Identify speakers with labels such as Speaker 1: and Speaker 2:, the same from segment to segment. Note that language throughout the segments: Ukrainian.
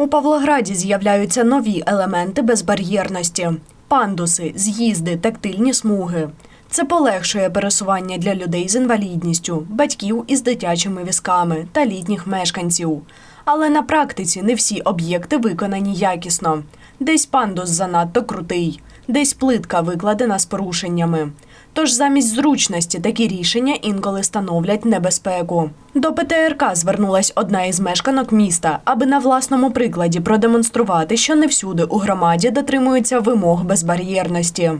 Speaker 1: У Павлограді з'являються нові елементи безбар'єрності: пандуси, з'їзди, тактильні смуги. Це полегшує пересування для людей з інвалідністю, батьків із дитячими візками та літніх мешканців. Але на практиці не всі об'єкти виконані якісно. Десь пандус занадто крутий, десь плитка викладена з порушеннями. Тож замість зручності такі рішення інколи становлять небезпеку. До ПТРК звернулась одна із мешканок міста, аби на власному прикладі продемонструвати, що не всюди у громаді дотримуються вимог безбар'єрності.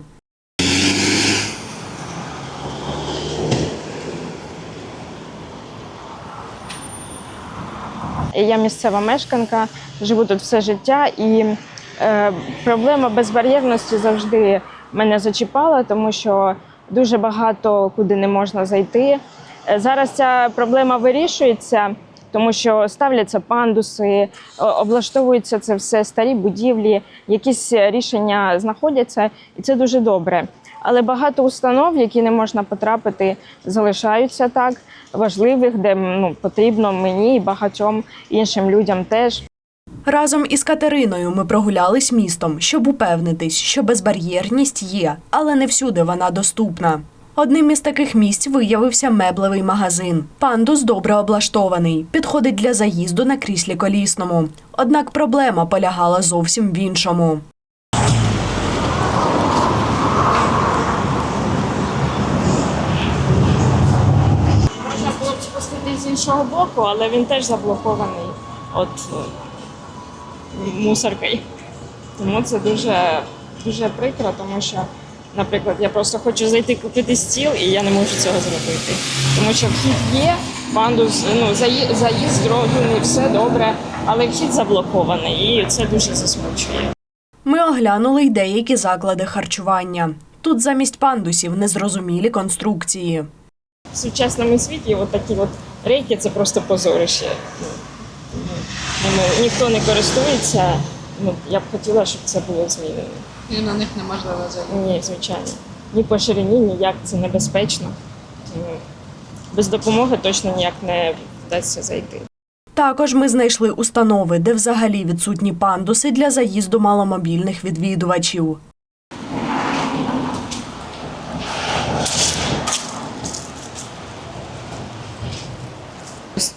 Speaker 2: Я місцева мешканка, живу тут все життя, і проблема безбар'єрності завжди мене зачіпала, тому що дуже багато куди не можна зайти. Е, Зараз ця проблема вирішується, тому що ставляться пандуси, облаштовуються це все старі будівлі, якісь рішення знаходяться, і це дуже добре. Але багато установ, які не можна потрапити, залишаються так важливих, де ну, потрібно мені і багатьом іншим людям теж.
Speaker 1: Разом із Катериною ми прогулялись містом, щоб упевнитись, що безбар'єрність є, але не всюди вона доступна. Одним із таких місць виявився меблевий магазин. Пандус добре облаштований, підходить для заїзду на кріслі колісному. Однак проблема полягала зовсім в іншому.
Speaker 2: Можна було б спустити з іншого боку, але він теж заблокований от мусоркою. Тому це дуже, дуже прикро, тому що, наприклад, я просто хочу зайти купити стіл, і я не можу цього зробити. Тому що вхід є, пандус, ну, заї- заїзд зроблений, все добре, але вхід заблокований, і це дуже засмучує.
Speaker 1: Ми оглянули й деякі заклади харчування. Тут замість пандусів незрозумілі конструкції.
Speaker 2: В сучасному світі от такі от рейки це просто позорище. Ну, ними ніхто не користується. Ну, я б хотіла, щоб це було змінено.
Speaker 3: І на них неможливо зайти.
Speaker 2: Ні, звичайно. Ні по ширині, ніяк це небезпечно. Тому без допомоги точно ніяк не вдасться зайти.
Speaker 1: Також ми знайшли установи, де взагалі відсутні пандуси для заїзду маломобільних відвідувачів.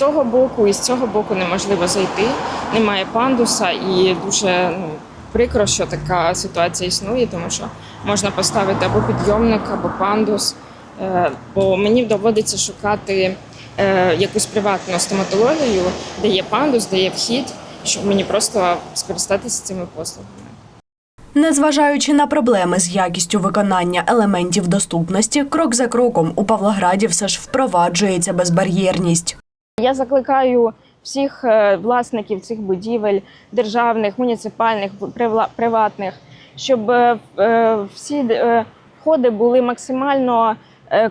Speaker 2: Того боку і з цього боку неможливо зайти, немає пандуса, і дуже ну, прикро, що така ситуація існує, тому що можна поставити або підйомник, або пандус. Е, Бо мені доводиться шукати е, якусь приватну стоматологію, де є пандус, де є вхід, щоб мені просто скористатися цими послугами.
Speaker 1: Незважаючи на проблеми з якістю виконання елементів доступності, крок за кроком у Павлограді все ж впроваджується безбар'єрність.
Speaker 2: Я закликаю всіх е, власників цих будівель, державних, муніципальних, приватних, щоб е, е, всі входи були максимально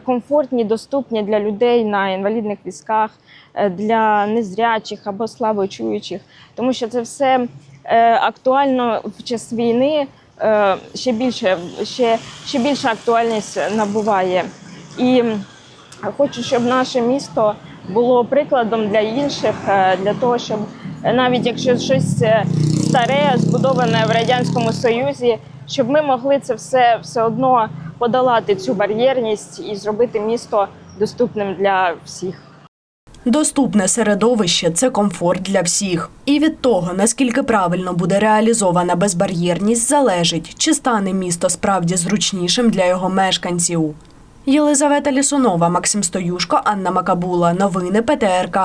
Speaker 2: комфортні, доступні для людей на інвалідних візках, для незрячих або слабочуючих, тому що це все актуально в час війни. Ще більше, ще, ще більша актуальність набуває. І Хочу, щоб наше місто було прикладом для інших, е, для того, щоб е, навіть якщо щось е, старе, збудоване в радянському союзі, щоб ми могли це все все одно подолати цю бар'єрність і зробити місто доступним для всіх.
Speaker 1: Доступне середовище це комфорт для всіх. І від того, наскільки правильно буде реалізована безбар'єрність, залежить, чи стане місто справді зручнішим для його мешканців. Єлизавета Лісунова, Максим Стоюшко, Анна Макабула. Новини ПТРК.